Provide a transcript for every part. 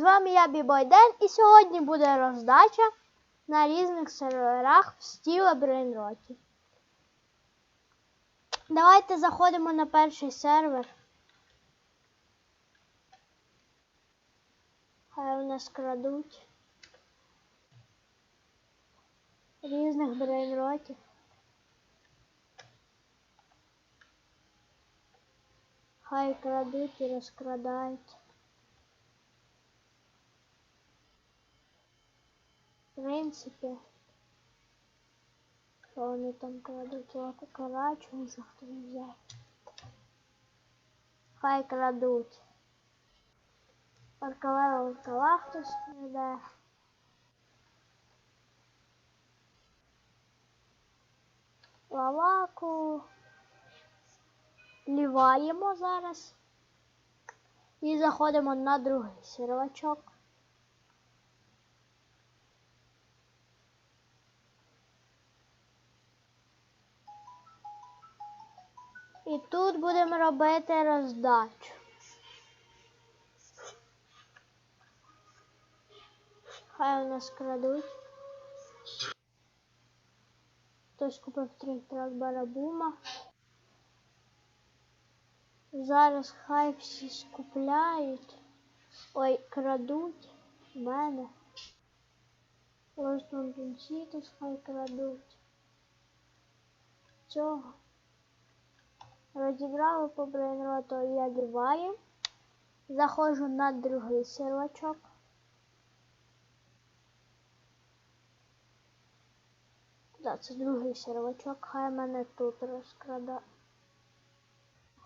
з вами я Бібойден і сьогодні буде роздача на різних серверах в стіле Брейнроті. Давайте заходимо на перший сервер. Хай у нас крадуть різних брейнротів. Хай крадуть і розкрадають. Принципі, що вони там крадуть, от карачу вже хто взяв. Хай крадуть. Паркалева лукала хтось краде. Лаваку. Ліваємо зараз. І заходимо на другий сервачок. І тут будемо робити роздачу. Хай у нас крадуть. Хтось купив трик-трак барабума. Зараз хай всі скупляють. Ой, крадуть в мене. Ось Сітус хай крадуть. Цього. Розібрали по брейнроту я ліваю. Заходжу на другий сервачок. Да, це другий сервачок, хай мене тут розкрада.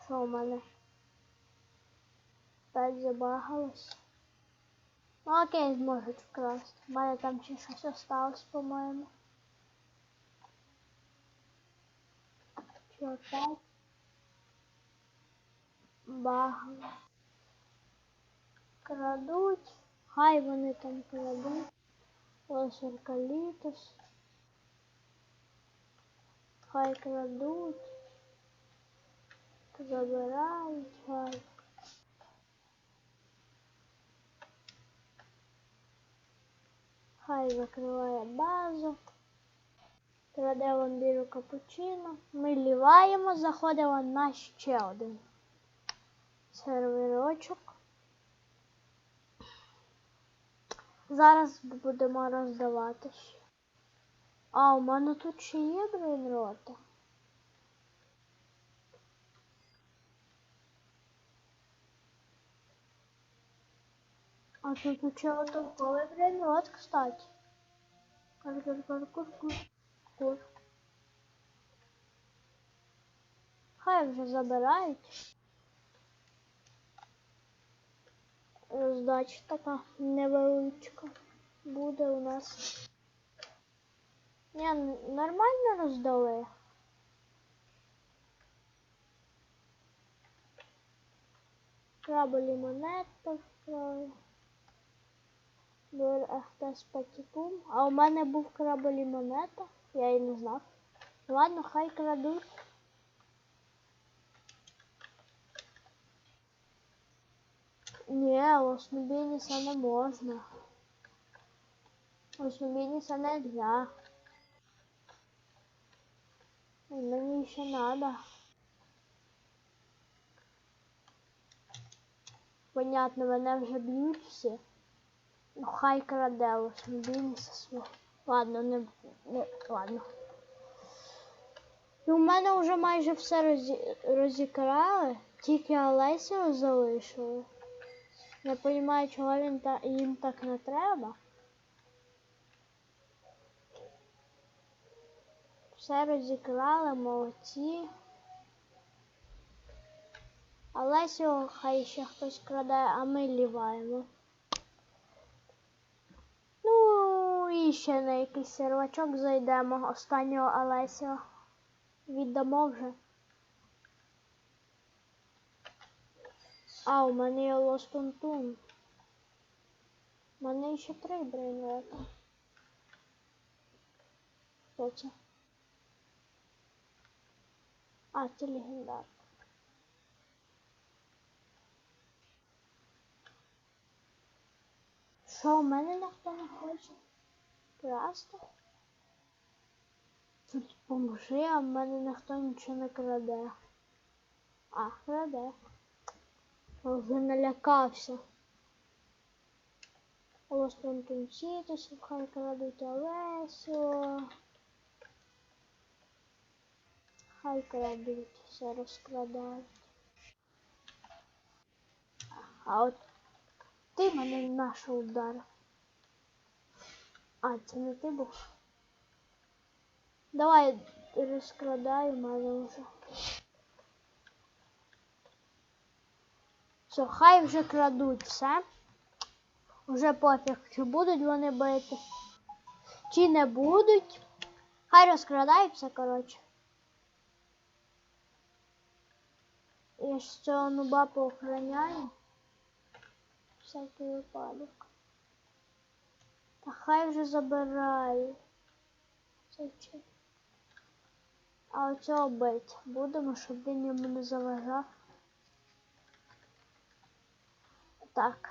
Що у мене? Опять забагалось. Ну окей, зможуть вкрасти. У мене там ще щось осталось, по-моєму. Чи опять? Багало. Крадуть. Хай вони там крадуть. Аркалітус. Хай крадуть. Забирають, хай. Хай закриває базу. Краде вамбіру капучино. Ми ліваємо, заходимо на ще один серверочок. Зараз будемо роздавати. А, у мене тут ще є брейнрота. А тут еще толковый брейнрот, кстати. Кур, кур, кур, кур, кур, кур. Хай вже забирають. Роздача така невеличка буде у нас. Ні, нормально роздали. Крабелі монета вкрали. Бер Ахтес Патіпум. А у мене був крабелі монета. Я її не знав. Ладно, хай крадуть. Ні, Оснубініса не можна. Оснубініса нельзя. Мені ще надо. Понятно, мене вже б'ють всі. Ну хай краде Оснубініса свого. Ладно, не, не ладно. І у мене вже майже все розі... розікрали, тільки Олесю залишили. Не розумію, чого він та... їм так не треба. Все розікрали, молодці. Олесю хай ще хтось краде, а ми ліваємо. Ну і ще на якийсь сервачок зайдемо. Останнього Олесю віддамо вже. А, у мене є Лостунтун. У мене ще три брейнрета. Хто це? А, це легендар. Що, у мене ніхто не хоче? Красти? Тут поможи, а в мене ніхто нічого не краде. А, краде. Вже налякався. Лостон Тунсітусів, хай крадуть Олесю. Хай крадуть, все розкрадають. А от ти мене наша ударив. А, це не ти був? Давай розкрадай мене вже. Все, хай вже крадуть все. Вже пофіг, чи будуть вони бити, чи не будуть. Хай розкрадаються, коротше. Я ж цього нуба поохороняю. Всякий випадок. Та хай вже забирають. Це чи? А оцього бить будемо, щоб він йому не заважав. Так.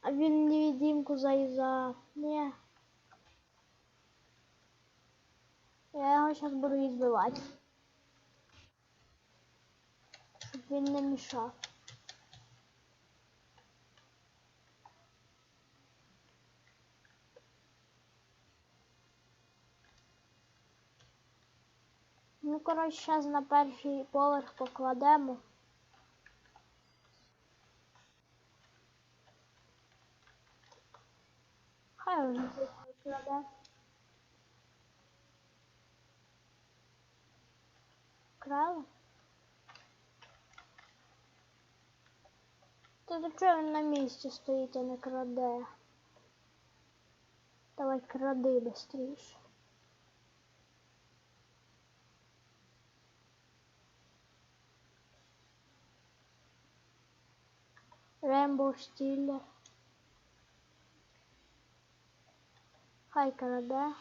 А він невидимку заїзав. Ні. Я його зараз буду відбивати. Щоб він не мішав. Ну, коротше, зараз на перший поверх покладемо. Хай вже тут покладе. Крали? Та до чого він на місці стоїть, а не краде? Давай кради быстріше. Рембо Стіллер. Хай краде.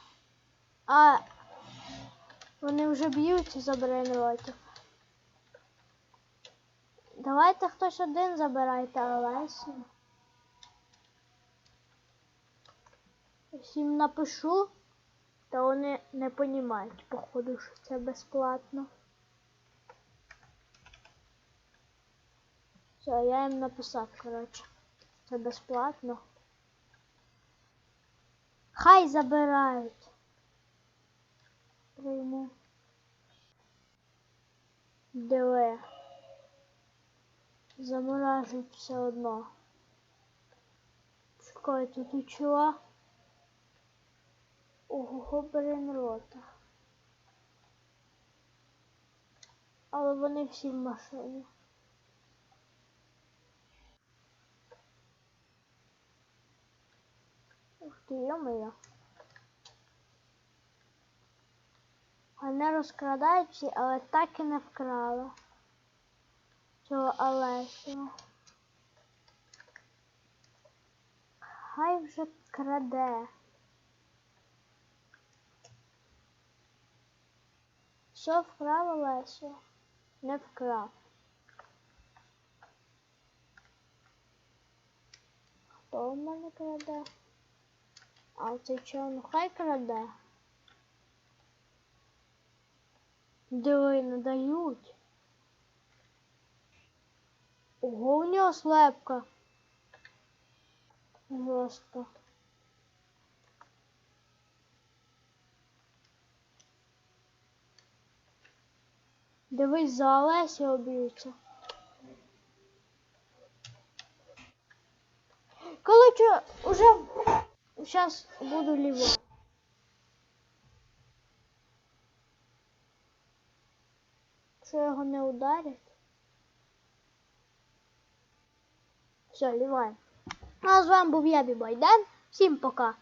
А вони вже б'ються за брейнротів. Давайте хтось один забирайте Олесю. Їм напишу, то вони не розуміють, походу, що це безплатно. Все, я їм написав, коротше. Це безплатно. Хай забирають. Прийму. Диви. Заморажують все одно. Чекай, тут чого? Ого, брейнрота. Але вони всі в машині. Йо-моє. Вони розкрадають, але так і не вкрали. Цього Олесю. Хай вже краде. Що вкрав Олесю? Не вкрав. Хто в мене краде? А цей чого? Ну хай краде. Диви, не дають. Ого, у нього слепка. Жорстко. Дивись, за Олесі об'ються. Короче, уже сейчас буду ліво. Що його не ударить? Все, ліваємо. Ну, а з вами був я, Бібайден. Всім пока.